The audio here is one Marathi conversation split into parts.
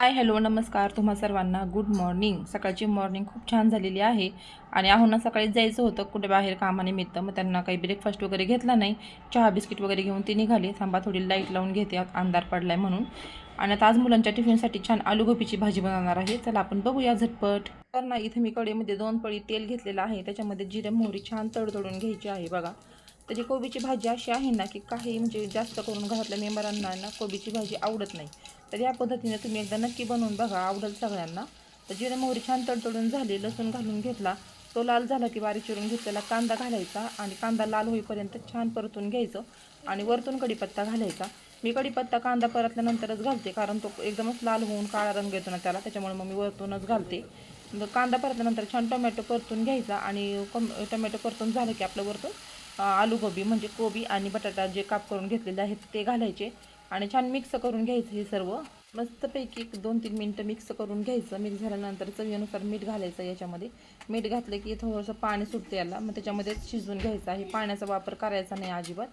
हाय हॅलो नमस्कार तुम्हा सर्वांना. गुड मॉर्निंग सकाळची मॉर्निंग खूप छान झालेली आहे. आणि आहोंना सकाळी जायचं होतं कुठे बाहेर कामानिमित्त. मग त्यांना काही ब्रेकफास्ट वगैरे घेतला नाही. चहा बिस्किट वगैरे घेऊन ती निघाली. थांबा थोडी लाइट लावून घेते. अंधार पडला आहे म्हणून. आणि आता आज मुलांच्या टिफिनसाठी छान आलू गोबीची भाजी बनवणार आहे. चला आपण बघूया झटपट. तर ना इथं मी कडेमध्ये दोन पळी तेल घेतलेलं आहे. त्याच्यामध्ये जिरे मोहरी छान तडतडून घ्यायची आहे बघा. तर जी कोबीची भाजी अशी आहे ना की काही म्हणजे जास्त करून घरातल्या मेंबरांना ना कोबीची भाजी आवडत नाही. तर या पद्धतीने तुम्ही एकदा नक्की बनवून बघा आवडेल सगळ्यांना. तर जिरे मोहरी छान तडतडून झाली लसूण घालून घेतला. तो लाल झाला की बारीक चिरून घेतलेला कांदा घालायचा आणि कांदा लाल होईपर्यंत छान परतून घ्यायचं आणि वरतून कढीपत्ता घालायचा. मी कढीपत्ता कांदा परतल्यानंतरच घालते कारण तो एकदमच लाल होऊन काळा रंग येतो ना त्याला त्याच्यामुळे मग मी वरतूनच घालते. कांदा परतल्यानंतर छान टोमॅटो परतून घ्यायचा आणि कम टोमॅटो परतून झालं की आपलं वरतून आलू गोबी म्हणजे कोबी आणि बटाटा जे काप करून घेतलेले आहेत ते घालायचे. आणि छान मिक्स करून घ्यायचं हे सर्व. मस्तपैकी एक दोन तीन मिनटं मिक्स करून घ्यायचं. मिक्स झाल्यानंतर चवीनुसार मीठ घालायचं याच्यामध्ये. मीठ घातलं की थोडंसं पाणी सुटतं याला. मग त्याच्यामध्ये शिजवून घ्यायचं आहे. पाण्याचा वापर करायचा नाही अजिबात.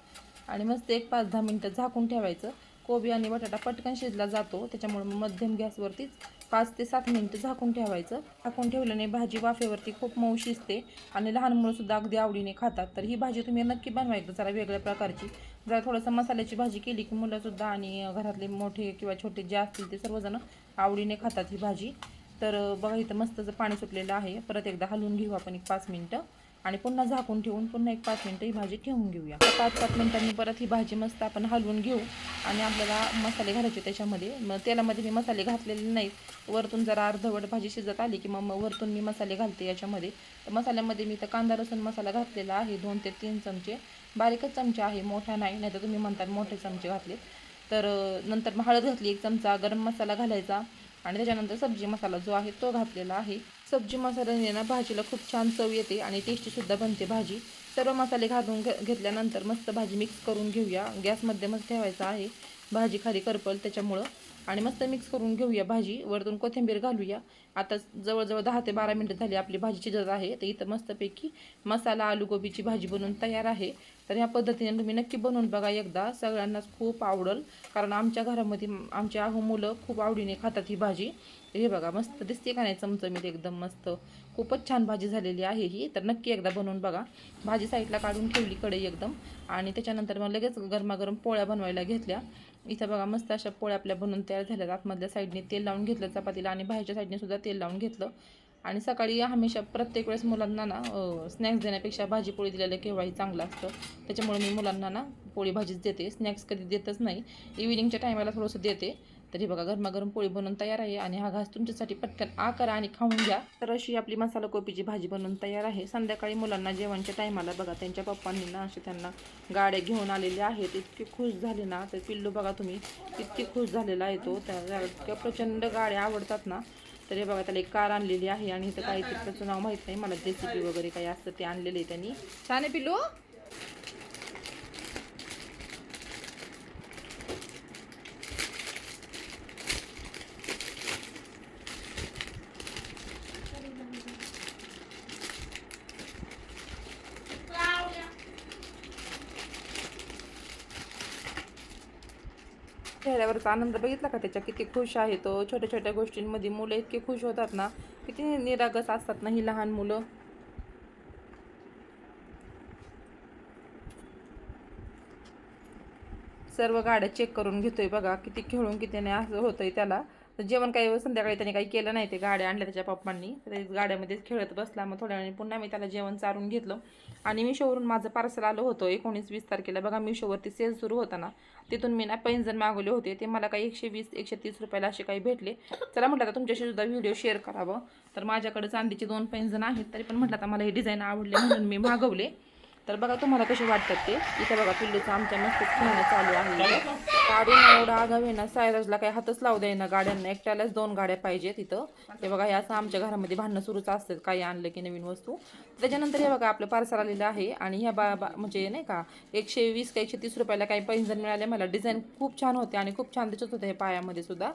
आणि मस्त एक पाच दहा मिनटं झाकून ठेवायचं. कोबी आणि बटाटा पटकन शिजला जातो. त्याच्यामुळे मध्यम गॅसवरतीच पाच ते सात मिनटं झाकून ठेवायचं. झाकून ठेवल्याने भाजी वाफेवरती खूप मऊ शिजते. आणि लहान मुलंसुद्धा अगदी आवडीने खातात. तर ही भाजी तुम्ही नक्की बनवायचं जरा वेगळ्या प्रकारची. जरा थोडंसं मसाल्याची भाजी केली की मुलंसुद्धा आणि घरातले मोठे किंवा छोटे जे असतील ते सर्वजण आवडीने खातात ही भाजी. तर बघा इथं मस्तचं पाणी सुटलेलं आहे परत एकदा हलवून घेऊ आपण एक पाच मिनटं. आणि पुन्हा झाकून ठेवून पुन्हा एक पाच मिनटं ही भाजी ठेवून घेऊया. पाच पाच मिनटांनी परत ही भाजी मस्त आपण हलवून घेऊ आणि आपल्याला मसाले घालायचे त्याच्यामध्ये. मग तेलामध्ये मी मसाले घातलेले नाहीत. वरतून जरा अर्धवट भाजी शिजत आली की मग वरतून मी मसाले घालते याच्यामध्ये. तर मसाल्यामध्ये मी तर कांदा लसूण मसाला घातलेला आहे दोन ते तीन चमचे. बारीकच चमचे आहे मोठा नाही नाही तर तुम्ही म्हणतात मोठे चमचे घातले तर नंतर मग हळद घातली एक चमचा गरम मसाला घालायचा. आणि त्याच्यानंतर सब्जी मसाला जो आहे तो घातलेला आहे. सब्जी मसाल्याने ना भाजीला खूप छान चव येते आणि टेस्टीसुद्धा बनते भाजी. सर्व मसाले घालून घ घेतल्यानंतर मस्त भाजी मिक्स करून घेऊया. गॅसमध्ये मस्त ठेवायचा आहे. भाजी खाली करपल त्याच्यामुळं आणि मस्त मिक्स करून घेऊया भाजी. वरतून कोथिंबीर घालूया. आता जवळजवळ दहा ते बारा मिनटं झाली आपली भाजी शिजत आहे तर इथं मस्तपैकी मसाला आलू गोबीची भाजी बनवून तयार आहे. तर ह्या पद्धतीने तुम्ही नक्की बनवून बघा एकदा. सगळ्यांनाच खूप आवडेल. कारण आमच्या घरामध्ये आमच्या आहो मुलं खूप आवडीने खातात ही भाजी. हे बघा मस्त दिसते का नाही चमचमीत एकदम मस्त. खूपच छान भाजी झालेली आहे ही. तर नक्की एकदा बनवून बघा. भाजी साईडला काढून ठेवली कढई एकदम. आणि त्याच्यानंतर मग लगेच गरमागरम पोळ्या बनवायला घेतल्या. इथं बघा मस्त अशा पोळ्या आपल्या बनवून तयार झाल्यात. आतमधल्या साईडने तेल लावून घेतलं चपातीला आणि बाहेरच्या साईडने सुद्धा तेल लावून घेतलं. आणि सकाळी हमेशा प्रत्येक वेळेस मुलांना ना स्नॅक्स देण्यापेक्षा भाजी पोळी दिलेलं केव्हाही चांगलं असतं. त्याच्यामुळे मी मुलांना ना पोळी भाजीच देते. स्नॅक्स कधी देतच नाही. इव्हिनिंगच्या टायमाला थोडंसं देते. तरी बघा गरमागरम पोळी बनवून तयार आहे आणि हा घास तुमच्यासाठी पटकन आ करा आणि खाऊन घ्या. तर अशी आपली मसाला कोपीची भाजी बनवून तयार आहे. संध्याकाळी मुलांना जेवणच्या टायमाला बघा त्यांच्या पप्पांनी ना असे त्यांना गाड्या घेऊन आलेले आहेत. इतके खुश झाले ना तर पिल्लू बघा तुम्ही इतकी खुश झालेला आहे तो. त्या इतक्या प्रचंड गाड्या आवडतात ना. तर हे बघा त्याला एक कार आणलेली आहे आणि इथं काही त्याचं नाव माहीत नाही. मला जेसीपी वगैरे काही असतं ते आणलेलं आहे त्यांनी. छान आहे पिल्लू? चेहऱ्यावरचा आनंद बघितला का त्याच्या किती खुश आहे तो. छोट्या छोट्या गोष्टींमध्ये मुलं इतके खुश होतात ना. किती निरागस असतात ना ही लहान मुलं. सर्व गाड्या चेक करून घेतोय बघा. किती खेळून किती नाही असं होतंय त्याला. तर जेवण काही संध्याकाळी त्याने काही केलं नाही ते गाड्या आणल्या त्याच्या पप्पांनी. तर गाड्यामध्येच खेळत बसला मग थोड्या वेळाने पुन्हा मी त्याला जेवण चारून घेतलं. आणि मिशोवरून माझं पार्सल आलं होतं एकोणीस वीस तारखेला. बघा मिशोवरती सेल सुरू होता ना तिथून मी ना पैंजण मागवले होते. ते मला काही एकशे वीस एकशे तीस रुपयाला असे काही भेटले. चला म्हटलं आता तुमच्याशी सुद्धा व्हिडिओ शेअर करावं. तर माझ्याकडे चांदीचे दोन पैंजण आहेत तरी पण म्हटलं आता मला हे डिझाईन आवडले म्हणून मी मागवले. तर बघा तुम्हाला कसे वाटतात ते. इथे बघा पिल्लूचं आमच्या मस्त खेळणं चालू आहे. काढून एवढा आगाव आहे ना सायराजला काही हातच लावू द्याय ना गाड्यांना. एकट्यालाच दोन गाड्या पाहिजे तिथं ते बघा हे असं आमच्या घरामध्ये भांडणं सुरूच असतात. काही आणलं की नवीन वस्तू. त्याच्यानंतर हे बघा आपलं पार्सल आलेलं आहे आणि ह्या बा बा- म्हणजे नाही का एकशे वीस का एकशे तीस रुपयाला काही पैंजण मिळाले. मला डिझाईन खूप छान होते आणि खूप छान दिसत होते हे पायामध्ये सुद्धा.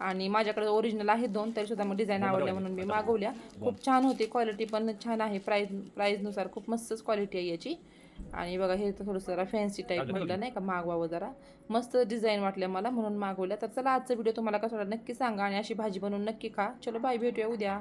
आणि माझ्याकडे ओरिजिनल आहेत दोन तरी सुद्धा मग डिझाईन आवडल्या म्हणून मी मागवल्या. खूप छान होती. क्वालिटी पण छान आहे. प्राईज प्राईजनुसार खूप मस्तच क्वालिटी आहे याची. आणि बघा हे तर थोडंसं जरा फॅन्सी टाईप म्हटलं नाही का? मागवावं जरा. मस्त डिझाईन वाटल्या मला म्हणून मागवल्या. तर चला आजचा व्हिडिओ तुम्हाला कसा वाटला नक्की सांगा आणि अशी भाजी बनवून नक्की खा. चलो बाय भेटूया उद्या.